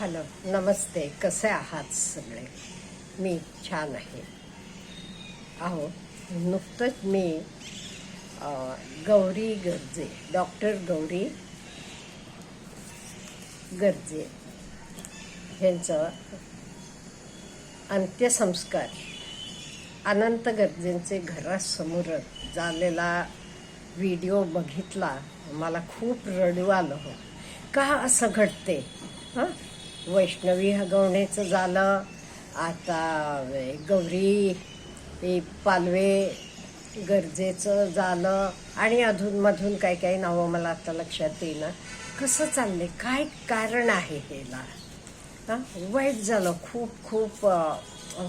Hello नमस्ते. कसे आहात सगळे? मी छान आहे. अहो नुकतंच मी गौरी गरजे डॉक्टर गौरी गरजे ह्यांचं अंत्यसंस्कार अनंत गरजेंचे घरासमोर झालेला व्हिडिओ बघितला. मला खूप रडू आलं हो. का असं घडते हां? वैष्णवी हगवण्याचं झालं. आता गौरी पालवे गरजेचं झालं. आणि अधूनमधून काही काही नावं मला आता लक्षात येईना. कसं चाललंय? काय कारण आहे हेला हां? वाईट झालं. खूप खूप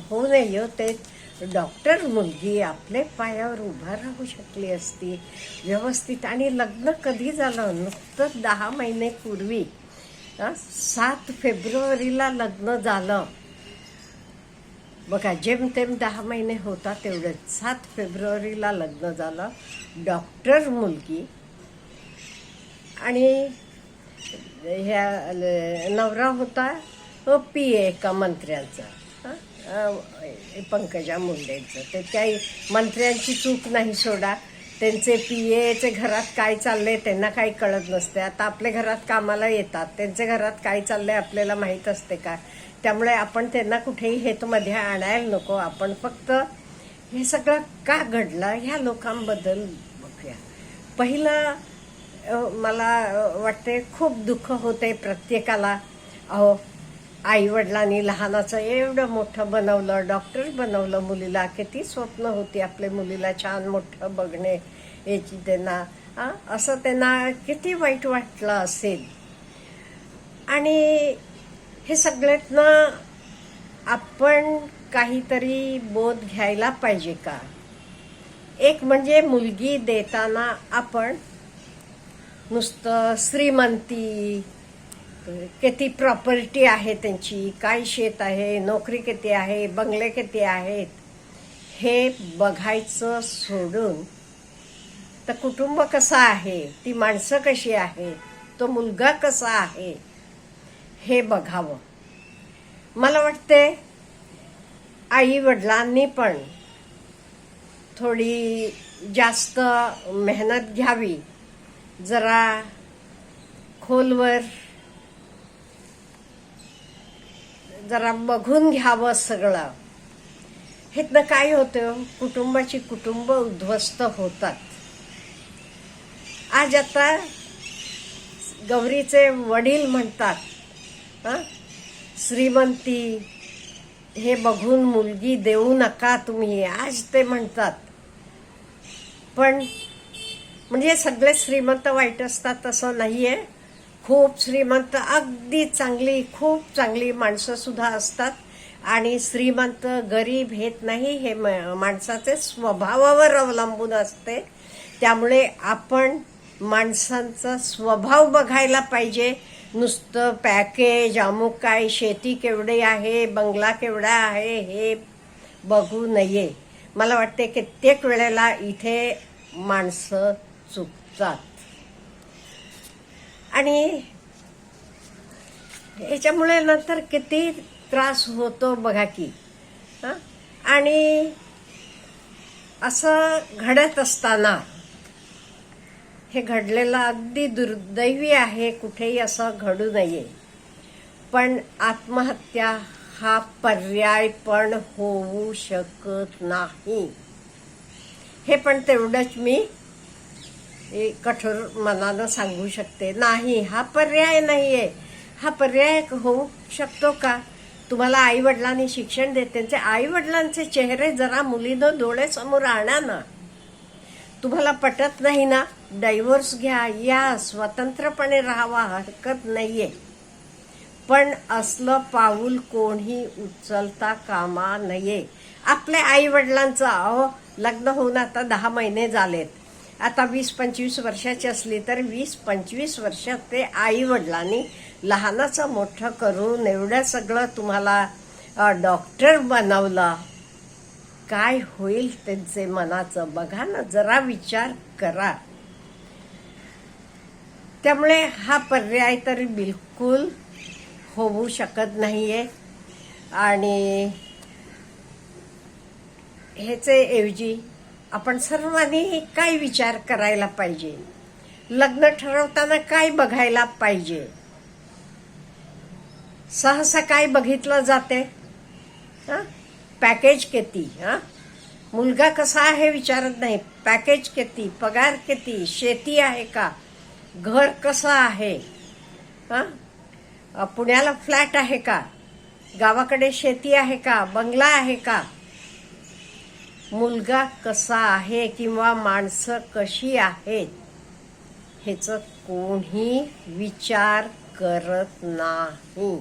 होऊ नये ते. डॉक्टर मुलगी आपले पायावर उभा राहू शकली असती. व्यवस्थित. आणि लग्न कधी झालं? नुकतंच दहा महिने पूर्वी. सात फेब्रुवारीला लग्न झालं. बघा जेमतेम दहा महिने होता तेवढंच. सात फेब्रुवारीला लग्न झालं. डॉक्टर मुलगी आणि ह्या ल- नवरा होता पी ए एका मंत्र्यांचा. पंकजा मुंडेंचं. ते काही मंत्र्यांची चूक नाही सोडा. त्यांचे पी एचे घरात काय चाललंय त्यांना काही कळत नसते आता आपल्या घरात कामाला येतात. त्यांचे घरात काय चाललंय आपल्याला माहीत असते का? त्यामुळे आपण त्यांना कुठेही हेतूमध्ये आणायला नको. आपण फक्त हे सगळं का घडलं? ह्या लोकांबद्दल बघूया. पहिलं मला वाटते खूप दुःख होते प्रत्येकाला. अहो आई वडिलांनी लहानाचं एवढं मोठं बनवलं डॉक्टर बनवलं मुलीला किती स्वप्न होती आपल्या मुलीला छान मोठं बघणे याची त्यांना असं त्यांना किती वाईट वाटलं असेल. आणि हे सगळ्यातनं आपण काहीतरी बोध घ्यायला पाहिजे का? एक म्हणजे मुलगी देताना आपण नुसतं श्रीमंती किती प्रॉपर्टी आहे त्यांची काय शेत आहे नोकरी किती आहे बंगले किती आहेत हे बघायचं सोडून तर कुटुंब कसं आहे ती माणसं कशी आहेत तो मुलगा कसा आहे हे बघावं. मला वाटते आई वडिलांनी पण थोडी जास्त मेहनत घ्यावी. जरा खोलवर जरा बघून घ्यावं सगळं. हेतनं काय होतं? कुटुंबाची कुटुंब उद्ध्वस्त होतात. आज आता गौरीचे वडील म्हणतात श्रीमंती हे बघून मुलगी देऊ नका तुम्ही आज ते म्हणतात. पण म्हणजे सगळे श्रीमंत वाईट असतात असं आहे खूप श्रीमंत अगदी चांगली खूप चांगली माणसं सुद्धा असतात. आणि श्रीमंत गरीब हेत नाही हे म- माणसाचे स्वभावावर अवलंबून असते. त्यामुळे आपण माणसांचा स्वभाव बघायला पाहिजे. नुसतं पॅकेज अमुक काय शेती केवढी आहे बंगला केवढा आहे हे बघू नये. मला वाटते कित्येक वेळेला इथे माणसं चुकतात आणि याच्यामुळे नंतर किती त्रास होतो बघा की हां? आणि असं घडत असताना हे घडलेलं अगदी दुर्दैवी आहे कुठेही असं घडू नये. पण आत्महत्या हा पर्याय पण होऊ शकत नाही. हे पण तेवढंच मी हे कठोर मनानं सांगू शकते. नाही हा पर्याय नाहीये. हा पर्याय होऊ शकतो का? तुम्हाला आई वडिलांनी शिक्षण देत त्यांचे आई वडिलांचे चेहरे जरा मुलीनं डोळ्यासमोर आणा ना. तुम्हाला पटत नाही ना? डायव्होर्स घ्या या. स्वतंत्रपणे राहावा हरकत नाहीये. पण असलं पाऊल कोणी उचलता कामा नये. आपल्या आई वडिलांचं अहो लग्न होऊन आता दहा महिने झालेत. आता वीस पंचवीस वर्षाची असली तर वीस पंचवीस वर्षात ते आई वडिलांनी लहानाचं मोठं करून एवढं सगळं तुम्हाला डॉक्टर बनवलं. काय होईल त्यांचे मनाचं? बघा ना जरा विचार करा. त्यामुळे हा पर्याय तर बिलकुल होऊ शकत नाहीये. आणि ह्याचे ऐवजी आपण सर्वांनी काय विचार करायला पाहिजे? लग्न ठरवताना काय बघायला पाहिजे? सहसा काय बघितलं जाते? हां? पॅकेज किती? हां? मुलगा कसा आहे विचारत नाही. पॅकेज किती? पगार किती? शेती आहे का? घर कसं आहे? हां? पुण्याला फ्लॅट आहे का? गावाकडे शेती आहे का? बंगला आहे का? मुलगा कसा आहे किंवा माणसं कशी आहेत ह्याच कोणी विचार करत नाही.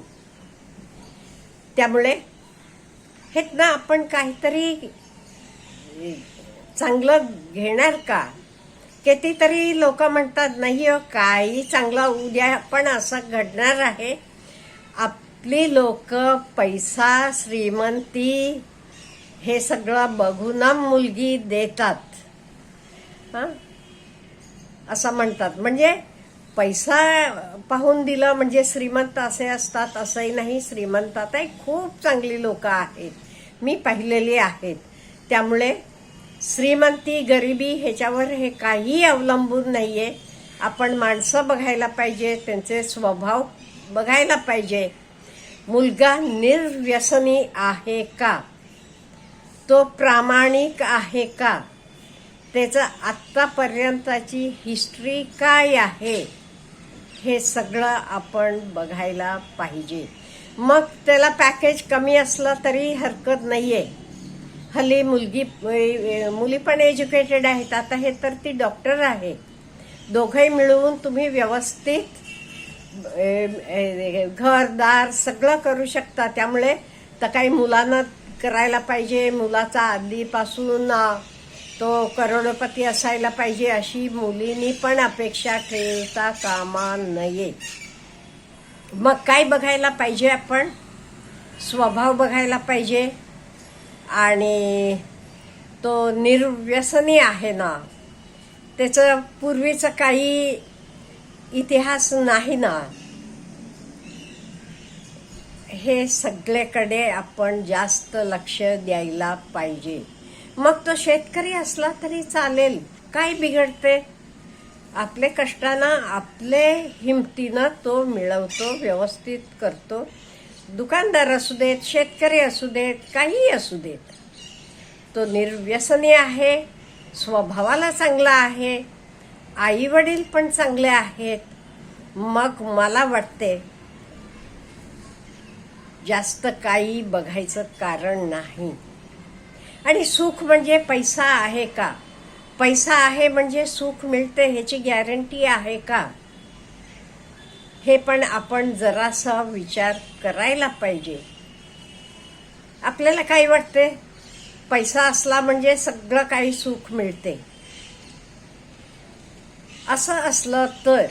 त्यामुळे हेत ना आपण काहीतरी चांगलं घेणार का? कितीतरी लोक म्हणतात नाही हो काही चांगलं उद्या पण असं घडणार आहे. आपली लोक पैसा श्रीमंती हे सगळं बघून मुलगी देतात. हां? असं म्हणतात. म्हणजे पैसा पाहून दिलं म्हणजे श्रीमंत असे असतात असंही नाही. श्रीमंतातही खूप चांगली लोक आहेत. मी पाहिलेली आहेत. त्यामुळे श्रीमंती गरिबी ह्याच्यावर हे काही अवलंबून नाही आहे आपण माणसं बघायला पाहिजे त्यांचे स्वभाव बघायला पाहिजे. मुलगा निर्व्यसनी आहे का? तो प्रामाणिक आहे का? त्याचं आत्तापर्यंतची हिस्ट्री काय आहे? हे सगळं आपण बघायला पाहिजे. मग त्याला पॅकेज कमी असलं तरी हरकत नाही आहे हल्ली मुलगी मुली पण एज्युकेटेड आहेत. आता हे तर ती डॉक्टर आहे. दोघंही मिळवून तुम्ही व्यवस्थित घरदार सगळं करू शकता. त्यामुळे तर काही मुलांना करायला पाहिजे मुलाचा आधीपासून तो करोडपती असायला पाहिजे अशी मुलींनी पण अपेक्षा ठेवता कामा नये. मग काय बघायला पाहिजे आपण? स्वभाव बघायला पाहिजे. आणि तो निर्व्यसनी आहे ना त्याचं पूर्वीचं काही इतिहास नाही ना. हे सगळ्याकडे आपण जास्त लक्ष द्यायला पाहिजे. मग तो शेतकरी असला तरी चालेल. काय बिघडते? आपले कष्टानं आपले हिमतीनं तो मिळवतो व्यवस्थित करतो. दुकानदार असू देत शेतकरी असू देत काहीही असू देत. तो निर्व्यसनी आहे स्वभावाला चांगला आहे आई वडील पण चांगले आहेत. मग मला वाटते जास्त काही बघायचं कारण नाही. आणि सुख म्हणजे पैसा आहे का? पैसा आहे म्हणजे सुख मिळते ह्याची गॅरंटी आहे का? हे पण आपण जरासा विचार करायला पाहिजे. आपल्याला काय वाटते? पैसा असला म्हणजे सगळं काही सुख मिळते. असं असलं तर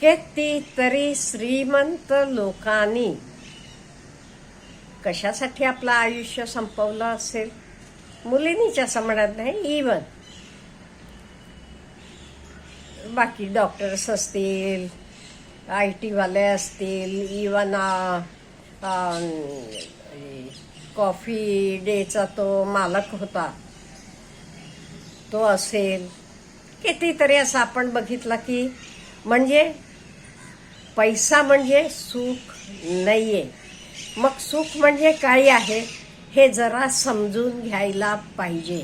किती तरी श्रीमंत लोकांनी कशासाठी आपलं आयुष्य संपवलं असेल? मुलींच्या असं म्हणत नाही इवन बाकी डॉक्टर्स असतील आय टीवाले असतील इवन कॉफी डेचा तो मालक होता. तो असेल. कितीतरी असं आपण बघितलं की म्हणजे पैसा म्हणजे सुख नाही आहे मग सुख म्हणजे काय आहे हे जरा समजून घ्यायला पाहिजे.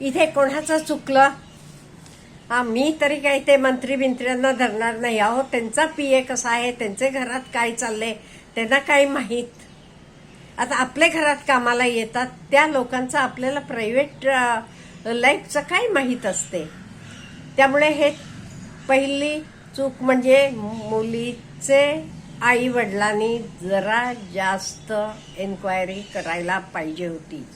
इथे कोणाचं चुकलं? हा मी तरी काही ते मंत्री बिंत्र्यांना धरणार नाही अहो त्यांचा पी ए कसा आहे? त्यांचे घरात काय चालले? त्यांना काय माहीत? आता आपल्या घरात कामाला येतात. त्या लोकांचं आपल्याला प्रायव्हेट लाईफचं काय माहीत असते? त्यामुळे हे पहिली चूक म्हणजे मुलीचे आई वडिलांनी जरा जास्त एन्क्वायरी करायला पाहिजे होती.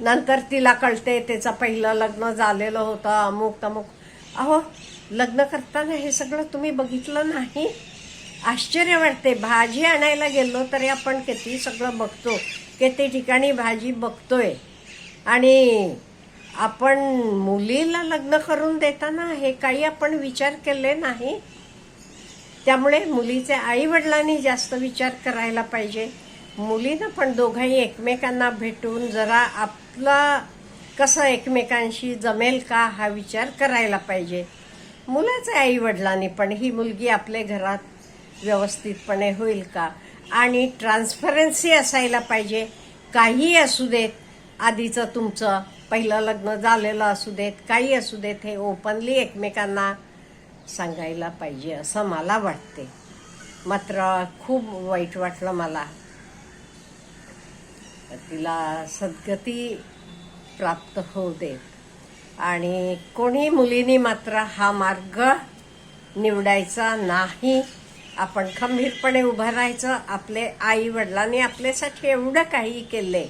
नंतर तिला कळते त्याचं पहिलं लग्न झालेलं होतं अमुक तमुक. अहो लग्न करताना हे सगळं तुम्ही बघितलं नाही? आश्चर्य वाटते. भाजी आणायला गेलो तरी आपण किती सगळं बघतो. किती ठिकाणी भाजी बघतोय. आणि आपण मुलीला लग्न करून देताना हे काही आपण विचार केले नाही? त्यामुळे मुलीचे आई वडिलांनी जास्त विचार करायला पाहिजे. मुलीनं पण दोघंही एकमेकांना भेटून जरा आपला कसं एकमेकांशी जमेल का हा विचार करायला पाहिजे. मुलाच्या आई वडिलांनी पण ही मुलगी आपल्या घरात व्यवस्थितपणे होईल का? आणि ट्रान्सपरन्सी असायला पाहिजे. काही असू देत आधीचं तुमचं पहिलं लग्न झालेलं असू देत काही असू देत हे ओपनली एकमेकांना सांगायला पाहिजे असं मला वाटते. मात्र खूप वाईट वाटलं मला. तिला सद्गती प्राप्त होऊ देत आणि कोणी मुलीनी मात्र हा मार्ग निवडायचा नाही. आपण खंबीरपणे उभं राहायचं. आपले आई वडिलांनी आपल्यासाठी एवढं काही केले.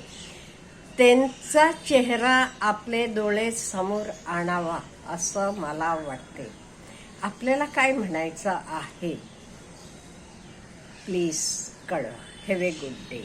त्यांचा चेहरा आपले डोळे समोर आणावा असं मला वाटते. आपल्याला काय म्हणायचं आहे? प्लीज कळवा. Have a good day